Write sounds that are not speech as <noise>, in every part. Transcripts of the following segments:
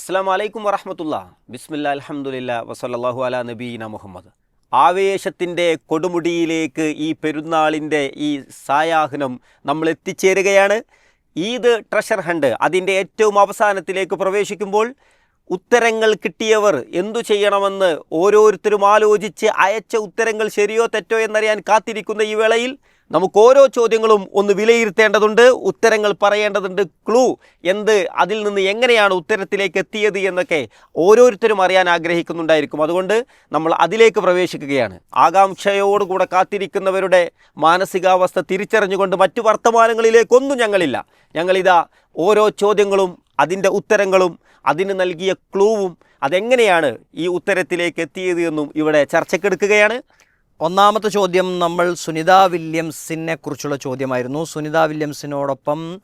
അസ്സാം വലൈക്കും വറഹമത്തുള്ള. ബിസ്മില്ല അലഹമുല്ല വസല്ലാഹു അല നബീന മുഹമ്മദ്. ആവേശത്തിന്റെ കൊടുമുടിയിലേക്ക് ഈ പെരുന്നാളിന്റെ ഈ സായാഹ്നം നമ്മൾ എത്തിച്ചേരുകയാണ് ഈദ് ട്രഷർ ഹണ്ട് അതിന്റെ ഏറ്റവും അവസാനത്തിലേക്ക് പ്രവേശിക്കുമ്പോൾ ഉത്തരങ്ങൾ കിട്ടിയവർ എന്തു ചെയ്യണമെന്ന് ഓരോരുത്തരും ആലോചിച്ച് അയച്ച ഉത്തരങ്ങൾ ശരിയോ തെറ്റോ എന്നറിയാൻ കാത്തിരിക്കുന്ന ഈ വേളയിൽ നമുക്ക് ഓരോ ചോദ്യങ്ങളും ഒന്ന് വിലയിരുത്തേണ്ടതുണ്ട് ഉത്തരങ്ങൾ പറയേണ്ടതുണ്ട് ക്ലൂ എന്ത് അതിൽ നിന്ന് എങ്ങനെയാണ് ഉത്തരത്തിലേക്ക് എത്തിയത് എന്നൊക്കെ ഓരോരുത്തരും അറിയാൻ ആഗ്രഹിക്കുന്നുണ്ടായിരിക്കും. അതുകൊണ്ട് നമ്മൾ അതിലേക്ക് പ്രവേശിക്കുകയാണ്. ആകാംക്ഷയോടുകൂടെ കാത്തിരിക്കുന്നവരുടെ മാനസികാവസ്ഥ തിരിച്ചറിഞ്ഞുകൊണ്ട് മറ്റു വർത്തമാനങ്ങളിലേക്കൊന്നും ഞങ്ങളില്ല. ഞങ്ങളിതാ ഓരോ ചോദ്യങ്ങളും അതിന്റെ ഉത്തരങ്ങളും അതിന് നൽകിയ ക്ലൂവും അതെങ്ങനെയാണ് ഈ ഉത്തരത്തിലേക്ക് എത്തിയത് എന്നും ഇവിടെ ചർച്ചക്കെടുക്കുകയാണ്. ഒന്നാമത്തെ ചോദ്യം നമ്മൾ സുനിത വില്യംസിനെ കുറിച്ചുള്ള ചോദ്യമായിരുന്നു. സുനിത വില്യംസിനോടൊപ്പം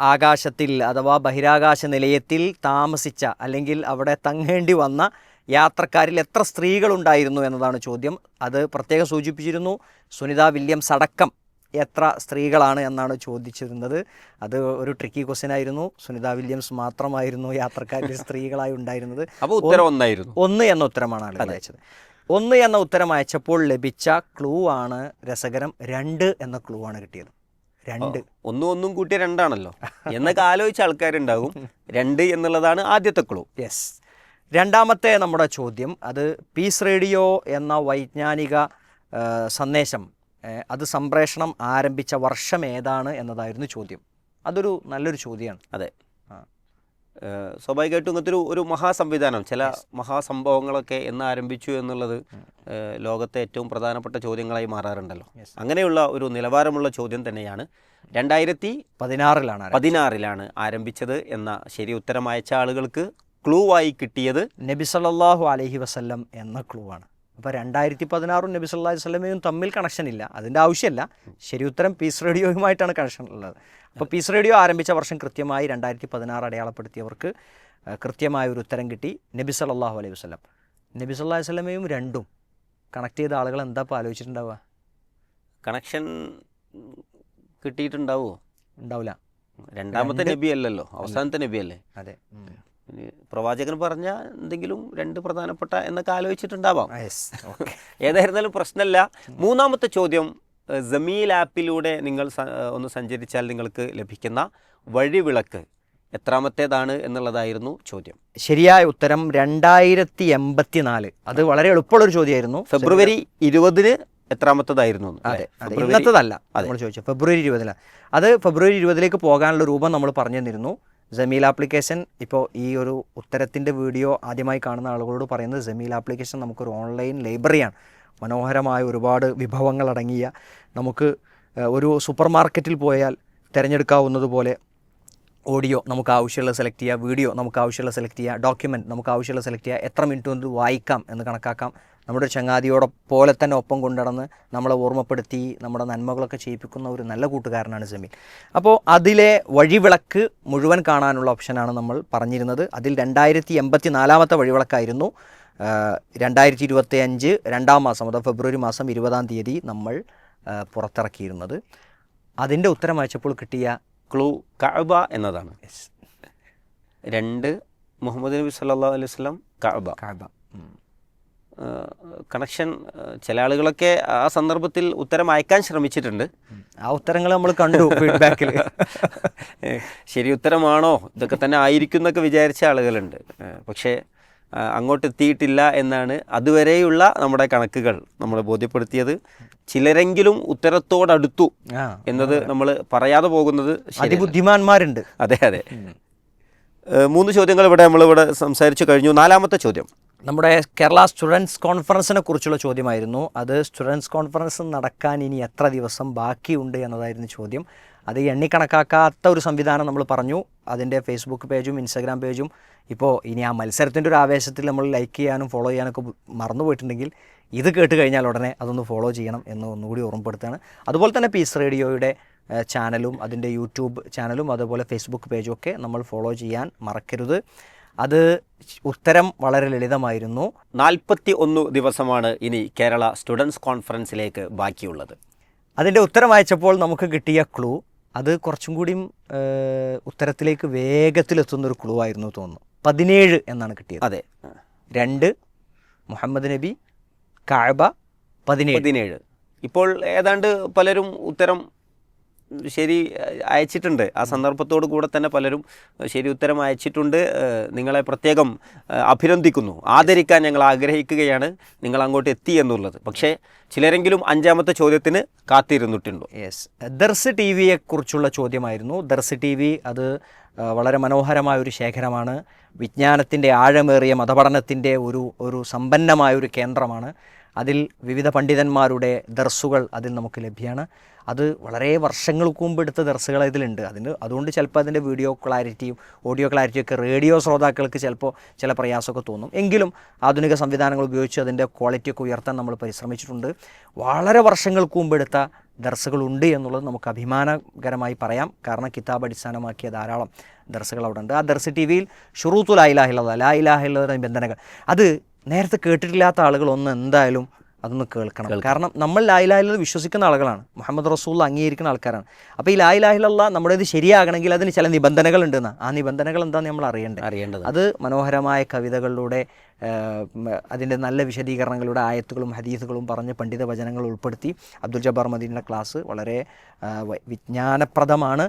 ആകാശത്തിൽ അഥവാ ബഹിരാകാശ നിലയത്തിൽ താമസിച്ച അല്ലെങ്കിൽ അവിടെ തങ്ങേണ്ടി വന്ന യാത്രക്കാരിൽ എത്ര സ്ത്രീകളുണ്ടായിരുന്നു എന്നതാണ് ചോദ്യം. അത് പ്രത്യേകം സൂചിപ്പിച്ചിരുന്നു. സുനിത വില്യംസ് അടക്കം എത്ര സ്ത്രീകളാണ് എന്നാണ് ചോദിച്ചിരുന്നത്. അത് ഒരു ട്രിക്കി ക്വസ്റ്റ്യൻ ആയിരുന്നു. സുനിത വില്യംസ് മാത്രമായിരുന്നു യാത്രക്കാരിൽ <laughs> സ്ത്രീകളായി ഉണ്ടായിരുന്നത്. അപ്പോൾ ഉത്തരം ഒന്നായിരുന്നു. ഒന്ന് എന്ന ഉത്തരമാണ് ആളുകൾ അയച്ചത്. ഒന്ന് എന്ന ഉത്തരം അയച്ചപ്പോൾ ലഭിച്ച ക്ലൂ ആണ് രസകരം രണ്ട് എന്ന ക്ലൂ ആണ് കിട്ടിയത്. രണ്ട്. ഒന്നും ഒന്നും കൂട്ടിയ രണ്ടാണല്ലോ. എന്നൊക്കെ ആലോചിച്ച ആൾക്കാരുണ്ടാകും. രണ്ട് എന്നുള്ളതാണ് ആദ്യത്തെ ക്ലൂ യെസ് രണ്ടാമത്തെ നമ്മുടെ ചോദ്യം. അത് പീസ് റേഡിയോ എന്ന വൈജ്ഞാനിക സന്ദേശം അത് സംപ്രേഷണം ആരംഭിച്ച വർഷം ഏതാണ് എന്നതായിരുന്നു ചോദ്യം. അതൊരു നല്ലൊരു ചോദ്യമാണ് അതെ. സ്വാഭാവികമായിട്ടും ഇങ്ങനത്തെ ഒരു ഒരു മഹാസംവിധാനം ചില മഹാസംഭവങ്ങളൊക്കെ എന്ന് ആരംഭിച്ചു എന്നുള്ളത് ലോകത്തെ ഏറ്റവും പ്രധാനപ്പെട്ട ചോദ്യങ്ങളായി മാറാറുണ്ടല്ലോ. അങ്ങനെയുള്ള ഒരു നിലവാരമുള്ള ചോദ്യം തന്നെയാണ് രണ്ടായിരത്തി പതിനാറിലാണ്. പതിനാറിലാണ് ആരംഭിച്ചത് എന്ന ശരി ഉത്തരം അയച്ച ആളുകൾക്ക് ക്ലൂ ആയി കിട്ടിയത് നബി അലഹി അലൈഹി വസല്ലം എന്ന ക്ലൂ ആണ്. അപ്പോൾ രണ്ടായിരത്തി പതിനാറും നബി സല്ലല്ലാഹു വല്ലമയും തമ്മിൽ കണക്ഷൻ ഇല്ല. അതിന്റെ ആവശ്യമില്ല. ശരി ഉത്തരം പീസ് റേഡിയോയുമായിട്ടാണ് കണക്ഷൻ ഉള്ളത്. അപ്പോൾ പീസ് റേഡിയോ ആരംഭിച്ച വർഷം കൃത്യമായി രണ്ടായിരത്തി പതിനാറ് അടയാളപ്പെടുത്തിയവർക്ക് കൃത്യമായ ഒരു ഉത്തരം കിട്ടി നബി സല്ലല്ലാഹു അലൈഹി വസ്ലം നബി സല്ലല്ലാഹു വല്ലമയും രണ്ടും കണക്ട് ചെയ്ത ആളുകൾ എന്താ ഇപ്പോൾ ആലോചിച്ചിട്ടുണ്ടാവുക? കണക്ഷൻ കിട്ടിയിട്ടുണ്ടാവുമോ ഉണ്ടാവില്ല രണ്ടാമത്തെ രണ്ട് നബി അല്ലല്ലോ അവസാനത്തെ നബി അല്ലേ അതെ. ഇനി പ്രവാചകൻ പറഞ്ഞ എന്തെങ്കിലും രണ്ട് പ്രധാനപ്പെട്ട എന്നൊക്കെ ആലോചിച്ചിട്ടുണ്ടാവാം. <laughs> ഏതായിരുന്നാലും പ്രശ്നമല്ല മൂന്നാമത്തെ ചോദ്യം ജമീൽ ആപ്പിലൂടെ നിങ്ങൾ ഒന്ന് സഞ്ചരിച്ചാൽ നിങ്ങൾക്ക് ലഭിക്കുന്ന വഴിവിളക്ക് എത്രാമത്തേതാണ് എന്നുള്ളതായിരുന്നു ചോദ്യം. ശരിയായ ഉത്തരം രണ്ടായിരത്തി എൺപത്തി നാല് അത് വളരെ എളുപ്പമുള്ളൊരു ചോദ്യമായിരുന്നു. ഫെബ്രുവരി ഇരുപതിന് എത്രാമത്തതായിരുന്നു അതെ ഇന്നത്തതല്ല നമ്മൾ ചോദിച്ചു ഫെബ്രുവരി ഇരുപതിലാണ് അത് ഫെബ്രുവരി ഇരുപതിലേക്ക് പോകാനുള്ള രൂപം നമ്മൾ പറഞ്ഞു തന്നിരുന്നു ജമീൽ ആപ്ലിക്കേഷൻ ഇപ്പോൾ ഈ ഒരു ഉത്തരത്തിന്റെ വീഡിയോ ആദ്യമായി കാണുന്ന ആളുകളോട് പറയുന്നത് ജമീൽ ആപ്ലിക്കേഷൻ നമുക്കൊരു ഓൺലൈൻ ലൈബ്രറിയാണ് മനോഹരമായ ഒരുപാട് വിഭവങ്ങൾ അടങ്ങിയ നമുക്ക് ഒരു സൂപ്പർ മാർക്കറ്റിൽ പോയാൽ തിരഞ്ഞെടുക്കാവുന്നതുപോലെ ഓഡിയോ നമുക്ക് ആവശ്യമുള്ള സെലക്ട് ചെയ്യുക വീഡിയോ നമുക്ക് ആവശ്യമുള്ള സെലക്ട് ചെയ്യുക ഡോക്യുമെന്റ് നമുക്ക് ആവശ്യമുള്ള സെലക്ട് ചെയ്യുക എത്ര മിനിറ്റ് കൊണ്ട് വായിക്കാം എന്ന് കണക്കാക്കാം. നമ്മുടെ ചങ്ങാതിയോടെ പോലെ തന്നെ ഒപ്പം കൊണ്ടുനടന്ന് നമ്മളെ ഓർമ്മപ്പെടുത്തി നമ്മുടെ നന്മകളൊക്കെ ചെയ്യിപ്പിക്കുന്ന ഒരു നല്ല കൂട്ടുകാരനാണ് ജമീൽ അപ്പോൾ അതിലെ വഴിവിളക്ക് മുഴുവൻ കാണാനുള്ള ഓപ്ഷനാണ് നമ്മൾ പറഞ്ഞിരുന്നത്. അതിൽ രണ്ടായിരത്തി എൺപത്തി നാലാമത്തെ വഴിവിളക്കായിരുന്നു. രണ്ടായിരത്തി ഇരുപത്തി അഞ്ച് രണ്ടാം മാസം അതായത് ഫെബ്രുവരി മാസം ഇരുപതാം തീയതി നമ്മൾ പുറത്തിറക്കിയിരുന്നത്. അതിന്റെ ഉത്തരം വായിച്ചപ്പോൾ കിട്ടിയ ക്ലൂ കഅബ എന്നതാണ്. രണ്ട് മുഹമ്മദ് നബി സല്ലാ അലൈഹി വസല്ലം കഅബ. ഏഹ്, കണക്ഷൻ ചില ആളുകളൊക്കെ ആ സന്ദർഭത്തിൽ ഉത്തരം അയക്കാൻ ശ്രമിച്ചിട്ടുണ്ട്. ആ ഉത്തരങ്ങൾ നമ്മൾ കണ്ടു ഫീഡ്ബാക്കിൽ <laughs> ശരി ഉത്തരമാണോ? ഇതൊക്കെ തന്നെ ആയിരിക്കും എന്നൊക്കെ വിചാരിച്ച ആളുകളുണ്ട്. പക്ഷേ അങ്ങോട്ട് എത്തിയിട്ടില്ല എന്നാണ് അതുവരെയുള്ള നമ്മുടെ കണക്കുകൾ നമ്മൾ ബോധ്യപ്പെടുത്തിയത്. ചിലരെങ്കിലും ഉത്തരത്തോടടുത്തു എന്നത് നമ്മൾ പറയാതെ പോകുന്നത് ബുദ്ധിമാന്മാരുണ്ട് അതെ അതെ. മൂന്ന് ചോദ്യങ്ങൾ ഇവിടെ നമ്മളിവിടെ സംസാരിച്ചു കഴിഞ്ഞു. നാലാമത്തെ ചോദ്യം. നമ്മുടെ കേരള സ്റ്റുഡൻസ് കോൺഫറൻസിനെ കുറിച്ചുള്ള ചോദ്യമായിരുന്നു. അത് സ്റ്റുഡൻസ് കോൺഫറൻസ് നടക്കാൻ ഇനി എത്ര ദിവസം ബാക്കിയുണ്ട് എന്നതായിരുന്നു ചോദ്യം. അത് എണ്ണിക്കണക്കാക്കാത്ത ഒരു സംവിധാനം നമ്മൾ പറഞ്ഞു. അതിന്റെ ഫേസ്ബുക്ക് പേജും ഇൻസ്റ്റാഗ്രാം പേജും. ഇപ്പോൾ ഇനി ആ മത്സരത്തിന്റെ ഒരു ആവേശത്തിൽ നമ്മൾ ലൈക്ക് ചെയ്യാനും ഫോളോ ചെയ്യാനൊക്കെ ബു- മറന്നു പോയിട്ടുണ്ടെങ്കിൽ ഇത് കേട്ട് കഴിഞ്ഞാൽ ഉടനെ അതൊന്ന് ഫോളോ ചെയ്യണം എന്ന് ഒന്നുകൂടി ഓർമ്മപ്പെടുത്തുകയാണ്. അതുപോലെ തന്നെ പീസ് റേഡിയോയുടെ ചാനലും അതിന്റെ യൂട്യൂബ് ചാനലും അതുപോലെ ഫേസ്ബുക്ക് പേജും ഒക്കെ നമ്മൾ ഫോളോ ചെയ്യാൻ മറക്കരുത്. അത് ഉത്തരം വളരെ ലളിതമായിരുന്നു. നാൽപ്പത്തി ഒന്ന് ദിവസമാണ് ഇനി കേരള സ്റ്റുഡൻസ് കോൺഫറൻസിലേക്ക് ബാക്കിയുള്ളത്. അതിന്റെ ഉത്തരം വായിച്ചപ്പോൾ നമുക്ക് കിട്ടിയ ക്ലൂ. അത് കുറച്ചും കൂടിയും ഉത്തരത്തിലേക്ക് ഉത്തരത്തിലേക്ക് വേഗത്തിലെത്തുന്നൊരു ക്ലൂ ആയിരുന്നു തോന്നുന്നു. പതിനേഴ് എന്നാണ് കിട്ടിയത്. അതെ. രണ്ട് മുഹമ്മദ് നബി കാഴ്ബ പതിനേഴ്. പതിനേഴ്. ഇപ്പോൾ ഏതാണ്ട് പലരും ഉത്തരം ശരി അയച്ചിട്ടുണ്ട്. ആ സന്ദർഭത്തോടു കൂടെ തന്നെ പലരും ശരി ഉത്തരം അയച്ചിട്ടുണ്ട്. നിങ്ങളെ പ്രത്യേകം അഭിനന്ദിക്കുന്നു. ആദരിക്കാൻ ഞങ്ങൾ ആഗ്രഹിക്കുകയാണ്. നിങ്ങൾ അങ്ങോട്ട് എത്തി എന്നുള്ളത്. പക്ഷേ ചിലരെങ്കിലും അഞ്ചാമത്തെ ചോദ്യത്തിന് കാത്തിരുന്നിട്ടുണ്ടോ? യെസ് ദർസ് ടി വിയെ കുറിച്ചുള്ള ചോദ്യമായിരുന്നു. ദർസ് ടി വി അത് വളരെ മനോഹരമായ ഒരു ശേഖരമാണ്. വിജ്ഞാനത്തിന്റെ ആഴമേറിയ മതപഠനത്തിന്റെ ഒരു ഒരു സമ്പന്നമായ ഒരു കേന്ദ്രമാണ്. അതിൽ വിവിധ പണ്ഡിതന്മാരുടെ ദർസുകൾ അതിൽ നമുക്ക് ലഭ്യമാണ് അത് വളരെ വർഷങ്ങൾക്ക് മുമ്പ് എടുത്ത ദർസുകൾ ഇതിലുണ്ട്. അതിന് അതുകൊണ്ട് ചിലപ്പോൾ അതിന്റെ വീഡിയോ ക്ലാരിറ്റിയും ഓഡിയോ ക്ലാരിറ്റിയും ഒക്കെ റേഡിയോ ശ്രോതാക്കൾക്ക് ചിലപ്പോൾ ചില പ്രയാസമൊക്കെ തോന്നും. എങ്കിലും ആധുനിക സംവിധാനങ്ങൾ ഉപയോഗിച്ച് അതിന്റെ ക്വാളിറ്റിയൊക്കെ ഉയർത്താൻ നമ്മൾ പരിശ്രമിച്ചിട്ടുണ്ട്. വളരെ വർഷങ്ങൾക്ക് മുമ്പ് എടുത്ത ദർസുകളുണ്ട് എന്നുള്ളത് നമുക്ക് അഭിമാനകരമായി പറയാം. കാരണം കിതാബ് അടിസ്ഥാനമാക്കിയ ധാരാളം ദർസുകൾ അവിടെ ഉണ്ട്. ആ ദർസ് ടി വിയിൽ ഷുറൂത്തു ലായിലാഹില്ല ലായിലാഹില്ല നിബന്ധനകൾ. അത് നേരത്തെ കേട്ടിട്ടില്ലാത്ത ആളുകൾ ഒന്ന് എന്തായാലും അതൊന്ന് കേൾക്കണം. കാരണം നമ്മൾ ലായിലാഹില്ല വിശ്വസിക്കുന്ന ആളുകളാണ്. മുഹമ്മദ് റസൂൽ അംഗീകരിക്കുന്ന ആൾക്കാരാണ്. അപ്പോൾ ഈ ലായിലാഹില്ല നമ്മുടേത് ശരിയാകണമെങ്കിൽ അതിന് ചില നിബന്ധനകൾ ഉണ്ടെന്ന്. ആ നിബന്ധനകൾ എന്താണെന്ന് നമ്മൾ അറിയേണ്ടത് അറിയേണ്ടത്. അത് മനോഹരമായ കവിതകളിലൂടെ അതിന്റെ നല്ല വിശദീകരണങ്ങളുടെ ആയത്തുകളും ഹദീസുകളും പറഞ്ഞ് പണ്ഡിത വചനങ്ങൾ ഉൾപ്പെടുത്തി അബ്ദുൽ ജബ്ബാർ മദീന്റെ ക്ലാസ് വളരെ വിജ്ഞാനപ്രദമാണ്.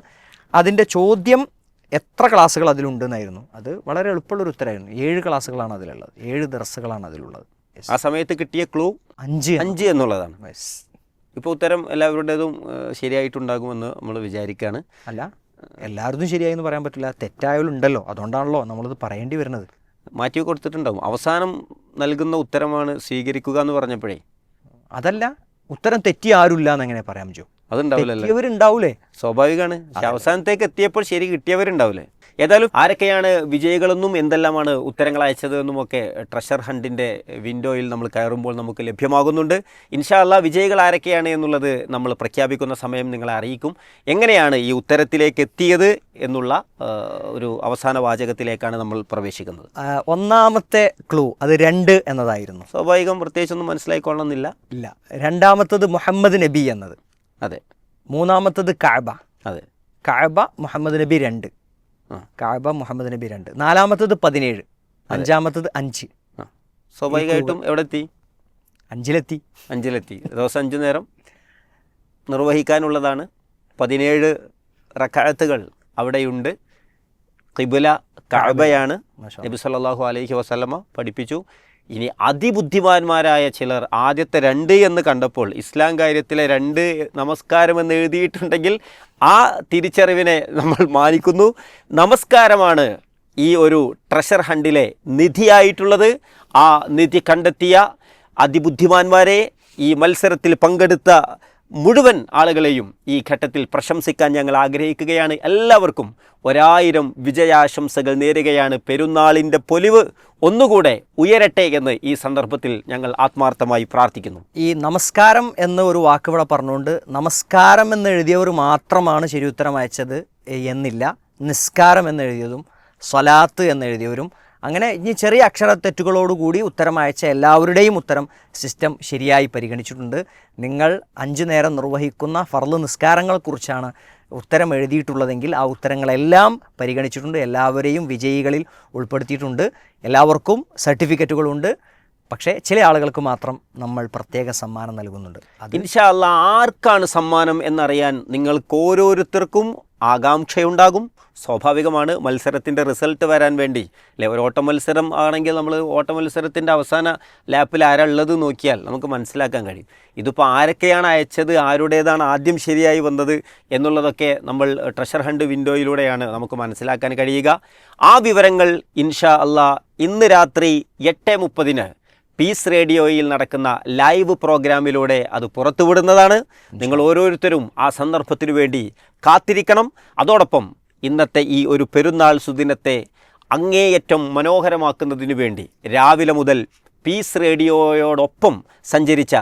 അതിന്റെ ചോദ്യം എത്ര ക്ലാസ്സുകൾ അതിലുണ്ടെന്നായിരുന്നു. അത് വളരെ എളുപ്പമുള്ളൊരു ഉത്തരമായിരുന്നു ഏഴ് ക്ലാസ്സുകളാണ് അതിലുള്ളത്. ഏഴ് ദർസുകളാണ് അതിലുള്ളത്. ആ സമയത്ത് കിട്ടിയ ക്ലൂ അഞ്ച് അഞ്ച് എന്നുള്ളതാണ്. ഇപ്പോൾ ഉത്തരം എല്ലാവരുടേതും ശരിയായിട്ടുണ്ടാകുമെന്ന് നമ്മൾ വിചാരിക്കുകയാണ് അല്ല എല്ലാവരും ശരിയായെന്ന് പറയാൻ പറ്റില്ല. തെറ്റായാലുണ്ടല്ലോ അതുകൊണ്ടാണല്ലോ നമ്മളിത് പറയേണ്ടി വരുന്നത്. മാറ്റി കൊടുത്തിട്ടുണ്ടാവും. അവസാനം നൽകുന്ന ഉത്തരമാണ് സ്വീകരിക്കുക എന്ന് പറഞ്ഞപ്പോഴേ. അതല്ല ഉത്തരം തെറ്റി ആരുമില്ല എന്നെങ്ങനെ പറയാം ജോ അതുണ്ടാവില്ലല്ലോ? സ്വാഭാവികമാണ് അവസാനത്തേക്ക് എത്തിയപ്പോൾ ശരി കിട്ടിയവരുണ്ടാവില്ലേ? ഏതായാലും ആരൊക്കെയാണ് വിജയികളെന്നും എന്തെല്ലാമാണ് ഉത്തരങ്ങൾ അയച്ചത് എന്നുമൊക്കെ ട്രഷർ ഹണ്ടിന്റെ വിൻഡോയിൽ നമ്മൾ കയറുമ്പോൾ നമുക്ക് ലഭ്യമാകുന്നുണ്ട്. ഇൻഷാല്ല വിജയികൾ ആരൊക്കെയാണ് എന്നുള്ളത് നമ്മൾ പ്രഖ്യാപിക്കുന്ന സമയം നിങ്ങളെ അറിയിക്കും. എങ്ങനെയാണ് ഈ ഉത്തരത്തിലേക്ക് എത്തിയത് എന്നുള്ള ഒരു അവസാന വാചകത്തിലേക്കാണ് നമ്മൾ പ്രവേശിക്കുന്നത്. ഒന്നാമത്തെ ക്ലൂ അത് രണ്ട് എന്നതായിരുന്നു. സ്വാഭാവികം പ്രത്യേകിച്ചൊന്നും മനസ്സിലായിക്കൊള്ളണമെന്നില്ല. ഇല്ല. രണ്ടാമത്തത് മുഹമ്മദ് നബി എന്നത്. അതെ. മൂന്നാമത്തത് കാബ അതെ. കാബ മുഹമ്മദ് നബി രണ്ട്. കഅബ കാബ മുഹമ്മദ് നബി രണ്ട്. നാലാമത്തത് പതിനേഴ്. അഞ്ചാമത്തത് അഞ്ച്. സ്വാഭാവികമായിട്ടും എവിടെ എത്തി അഞ്ചിലെത്തി. അഞ്ചിലെത്തി. ദിവസം അഞ്ചു നേരം നിർവഹിക്കാനുള്ളതാണ്. പതിനേഴ് റക്കാഴത്തുകൾ അവിടെയുണ്ട്. കിബുല കഅബയാണ് നബി സല്ലാഹു അലൈഹി വസല്ലമ പഠിപ്പിച്ചു. ഇനി അതിബുദ്ധിമാന്മാരായ ചിലർ ആദ്യത്തെ രണ്ട് എന്ന് കണ്ടപ്പോൾ ഇസ്ലാം കാര്യത്തിലെ രണ്ട് നമസ്കാരം എന്ന് എഴുതിയിട്ടുണ്ടെങ്കിൽ ആ തിരിച്ചറിവിനെ നമ്മൾ മാനിക്കുന്നു. നമസ്കാരമാണ് ഈ ഒരു ട്രഷർ ഹണ്ടിലെ നിധിയായിട്ടുള്ളത്. ആ നിധി കണ്ടെത്തിയ അതിബുദ്ധിമാന്മാരെ ഈ മത്സരത്തിൽ പങ്കെടുത്ത മുഴുവൻ ആളുകളെയും ഈ ഘട്ടത്തിൽ പ്രശംസിക്കാൻ ഞങ്ങൾ ആഗ്രഹിക്കുകയാണ്. എല്ലാവർക്കും ഒരായിരം വിജയാശംസകൾ നേരുകയാണ്. പെരുന്നാളിന്റെ പൊലിവ് ഒന്നുകൂടെ ഉയരട്ടെ എന്ന് ഈ സന്ദർഭത്തിൽ ഞങ്ങൾ ആത്മാർത്ഥമായി പ്രാർത്ഥിക്കുന്നു. ഈ നമസ്കാരം എന്ന ഒരു വാക്കിവിടെ പറഞ്ഞുകൊണ്ട് നമസ്കാരം എന്നെഴുതിയവർ മാത്രമാണ് ശരി ഉത്തരം അയച്ചത് എന്നില്ല. നിസ്കാരം എന്നെഴുതിയതും സ്വലാത്ത് എന്ന് എഴുതിയവരും അങ്ങനെ ഇനി ചെറിയ അക്ഷരത്തെറ്റുകളോടുകൂടി ഉത്തരം അയച്ച എല്ലാവരുടെയും ഉത്തരം സിസ്റ്റം ശരിയായി പരിഗണിച്ചിട്ടുണ്ട്. നിങ്ങൾ അഞ്ചു നേരം നിർവഹിക്കുന്ന ഫർൾ നിസ്കാരങ്ങളെക്കുറിച്ചാണ് ഉത്തരം എഴുതിയിട്ടുള്ളതെങ്കിൽ ആ ഉത്തരങ്ങളെല്ലാം പരിഗണിച്ചിട്ടുണ്ട്. എല്ലാവരെയും വിജയികളിൽ ഉൾപ്പെടുത്തിയിട്ടുണ്ട്. എല്ലാവർക്കും സർട്ടിഫിക്കറ്റുകളുണ്ട് പക്ഷേ ചില ആളുകൾക്ക് മാത്രം നമ്മൾ പ്രത്യേക സമ്മാനം നൽകുന്നുണ്ട്. അത് ഇൻഷാ അല്ലാ ആർക്കാണ് സമ്മാനം എന്നറിയാൻ നിങ്ങൾക്ക് ഓരോരുത്തർക്കും ആകാംക്ഷയുണ്ടാകും. സ്വാഭാവികമാണ് മത്സരത്തിന്റെ റിസൾട്ട് വരാൻ വേണ്ടി. അല്ലെ ഒരു ഓട്ട മത്സരം ആണെങ്കിൽ നമ്മൾ ഓട്ട മത്സരത്തിന്റെ അവസാന ലാപ്പിൽ ആരാ ഉള്ളത് നോക്കിയാൽ നമുക്ക് മനസ്സിലാക്കാൻ കഴിയും. ഇതിപ്പോൾ ആരൊക്കെയാണ് അയച്ചത് ആരുടേതാണ് ആദ്യം ശരിയായി വന്നത് എന്നുള്ളതൊക്കെ നമ്മൾ ട്രഷർ ഹണ്ട് വിൻഡോയിലൂടെയാണ് നമുക്ക് മനസ്സിലാക്കാൻ കഴിയുക. ആ വിവരങ്ങൾ ഇൻഷാ അല്ലാ ഇന്ന് രാത്രി എട്ട് മുപ്പതിന് പീസ് റേഡിയോയിൽ നടക്കുന്ന ലൈവ് പ്രോഗ്രാമിലൂടെ അത് പുറത്തുവിടുന്നതാണ്. നിങ്ങൾ ഓരോരുത്തരും ആ സന്ദർഭത്തിനു വേണ്ടി കാത്തിരിക്കണം. അതോടൊപ്പം ഇന്നത്തെ ഈ ഒരു പെരുന്നാൾ സുദിനത്തെ അങ്ങേയറ്റം മനോഹരമാക്കുന്നതിനു വേണ്ടി രാവിലെ മുതൽ പീസ് റേഡിയോയോടൊപ്പം സഞ്ചരിച്ച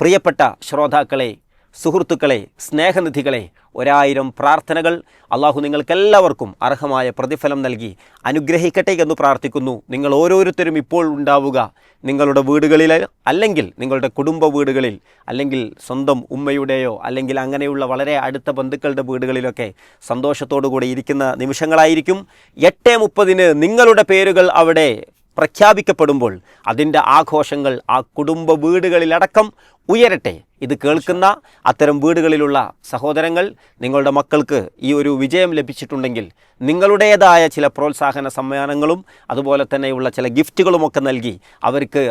പ്രിയപ്പെട്ട ശ്രോതാക്കളെ സുഹൃത്തുക്കളെ സ്നേഹനിധികളെ ഒരായിരം പ്രാർത്ഥനകൾ അള്ളാഹു നിങ്ങൾക്കെല്ലാവർക്കും അർഹമായ പ്രതിഫലം നൽകി അനുഗ്രഹിക്കട്ടെ എന്ന് പ്രാർത്ഥിക്കുന്നു. നിങ്ങൾ ഓരോരുത്തരും ഇപ്പോൾ ഉണ്ടാവുക. നിങ്ങളുടെ വീടുകളിൽ അല്ലെങ്കിൽ നിങ്ങളുടെ കുടുംബ വീടുകളിൽ അല്ലെങ്കിൽ സ്വന്തം ഉമ്മയുടെയോ അല്ലെങ്കിൽ അങ്ങനെയുള്ള വളരെ അടുത്ത ബന്ധുക്കളുടെ വീടുകളിലൊക്കെ സന്തോഷത്തോടു കൂടി ഇരിക്കുന്ന നിമിഷങ്ങളായിരിക്കും. എട്ട് മുപ്പതിന് നിങ്ങളുടെ പേരുകൾ അവിടെ പ്രഖ്യാപിക്കപ്പെടുമ്പോൾ അതിന്റെ ആഘോഷങ്ങൾ ആ കുടുംബ വീടുകളിലടക്കം ഉയരട്ടെ. ഇത് കേൾക്കുന്ന അത്തരം വീടുകളിലുള്ള സഹോദരങ്ങൾ നിങ്ങളുടെ മക്കൾക്ക് ഈ ഒരു വിജയം ലഭിച്ചിട്ടുണ്ടെങ്കിൽ നിങ്ങളുടേതായ ചില പ്രോത്സാഹന സമ്മാനങ്ങളും അതുപോലെ തന്നെയുള്ള ചില ഗിഫ്റ്റുകളുമൊക്കെ നൽകി അവർക്ക്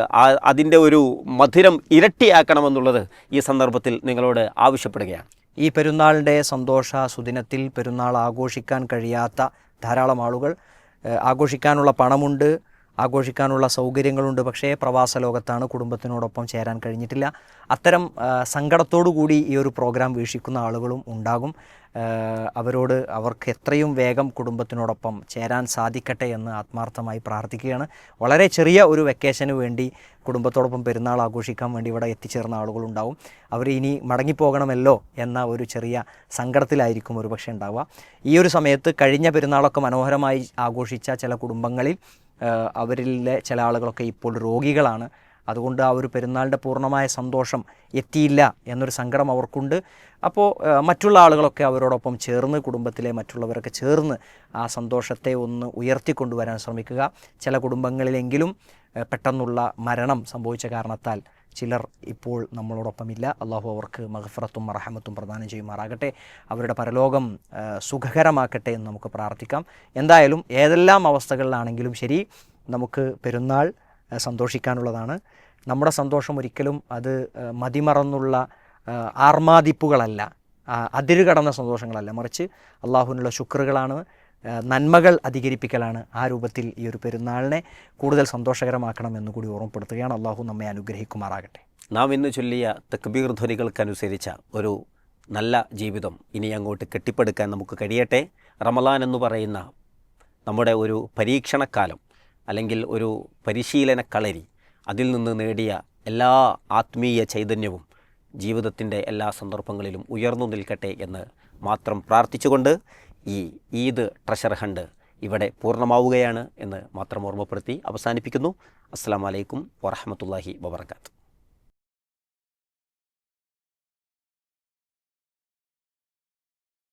അതിന്റെ ഒരു മധുരം ഇരട്ടിയാക്കണമെന്നുള്ളത് ഈ സന്ദർഭത്തിൽ നിങ്ങളോട് ആവശ്യപ്പെടുകയാണ്. ഈ പെരുന്നാളിന്റെ സന്തോഷ സുദിനത്തിൽ പെരുന്നാൾ ആഘോഷിക്കാൻ കഴിയാത്ത ധാരാളം ആളുകൾ ആഘോഷിക്കാനുള്ള പണമുണ്ട്. ആഘോഷിക്കാനുള്ള സൗകര്യങ്ങളുണ്ട്. പക്ഷേ പ്രവാസ ലോകത്താണ് കുടുംബത്തിനോടൊപ്പം ചേരാൻ കഴിഞ്ഞിട്ടില്ല. അത്തരം സങ്കടത്തോടു കൂടി ഈ ഒരു പ്രോഗ്രാം വീക്ഷിക്കുന്ന ആളുകളും ഉണ്ടാകും. അവരോട് അവർക്ക് എത്രയും വേഗം കുടുംബത്തിനോടൊപ്പം ചേരാൻ സാധിക്കട്ടെ എന്ന് ആത്മാർത്ഥമായി പ്രാർത്ഥിക്കുകയാണ്. വളരെ ചെറിയ ഒരു വെക്കേഷന് വേണ്ടി കുടുംബത്തോടൊപ്പം പെരുന്നാൾ ആഘോഷിക്കാൻ വേണ്ടി ഇവിടെ എത്തിച്ചേർന്ന ആളുകളുണ്ടാവും അവർ ഇനി മടങ്ങിപ്പോകണമല്ലോ എന്ന ഒരു ചെറിയ സങ്കടത്തിലായിരിക്കും ഒരുപക്ഷെ ഉണ്ടാവുക. ഈ ഒരു സമയത്ത് കഴിഞ്ഞ പെരുന്നാളൊക്കെ മനോഹരമായി ആഘോഷിച്ച ചില കുടുംബങ്ങളിൽ അവരിലെ ചില ആളുകളൊക്കെ ഇപ്പോൾ രോഗികളാണ്. അതുകൊണ്ട് ആ ഒരു പെരുന്നാളിന്റെ പൂർണമായ സന്തോഷം എത്തിയില്ല എന്നൊരു സങ്കടം അവർക്കുണ്ട്. അപ്പോൾ മറ്റുള്ള ആളുകളൊക്കെ അവരോടൊപ്പം ചേർന്ന് കുടുംബത്തിലെ മറ്റുള്ളവരൊക്കെ ചേർന്ന് ആ സന്തോഷത്തെ ഒന്ന് ഉയർത്തിക്കൊണ്ടുവരാൻ ശ്രമിക്കുക. ചില കുടുംബങ്ങളിലെങ്കിലും പെട്ടെന്നുള്ള മരണം സംഭവിച്ച കാരണത്താൽ ചിലർ ഇപ്പോൾ നമ്മളോടൊപ്പമില്ല. അള്ളാഹു അവർക്ക് മഹഫറത്തും മറഹമത്തും പ്രദാനം ചെയ്യുമാറാകട്ടെ. അവരുടെ പരലോകം സുഖകരമാക്കട്ടെ എന്ന് നമുക്ക് പ്രാർത്ഥിക്കാം. എന്തായാലും ഏതെല്ലാം അവസ്ഥകളിലാണെങ്കിലും ശരി നമുക്ക് പെരുന്നാൾ സന്തോഷിക്കാനുള്ളതാണ്. നമ്മുടെ സന്തോഷം ഒരിക്കലും അത് മതിമറന്നുള്ള ആർമാതിപ്പുകളല്ല ആ, സന്തോഷങ്ങളല്ല. മറിച്ച് അള്ളാഹുവിനുള്ള ശുക്റുകളാണ് ആ, നന്മകൾ അധികരിപ്പിക്കലാണ് ആ രൂപത്തിൽ ഈ ഒരു പെരുന്നാളിനെ കൂടുതൽ സന്തോഷകരമാക്കണം എന്ന് കൂടി ഓർമ്മപ്പെടുത്തുകയാണ്. അള്ളാഹു നമ്മെ അനുഗ്രഹിക്കുമാറാകട്ടെ. നാം ഇന്ന് ചൊല്ലിയ തക്ബീർ ധ്വനികൾക്കനുസരിച്ച ഒരു നല്ല ജീവിതം ഇനി അങ്ങോട്ട് കെട്ടിപ്പടുക്കാൻ നമുക്ക് കഴിയട്ടെ. റമലാൻ എന്ന് പറയുന്ന നമ്മുടെ ഒരു പരീക്ഷണക്കാലം അല്ലെങ്കിൽ ഒരു പരിശീലന കളരി അതിൽ നിന്ന് നേടിയ എല്ലാ ആത്മീയ ചൈതന്യവും ജീവിതത്തിന്റെ എല്ലാ സന്ദർഭങ്ങളിലും ഉയർന്നു നിൽക്കട്ടെ എന്ന് മാത്രം പ്രാർത്ഥിച്ചുകൊണ്ട് ഈ ഈദ് ട്രഷർ ഹണ്ട് ഇവിടെ പൂർണമാവുകയാണ് എന്ന് മാത്രം ഓർമ്മപ്പെടുത്തി അവസാനിപ്പിക്കുന്നു. അസ്സാം വലൈക്കും വറഹമത്തല്ലാഹി വബർക്കാത്ത്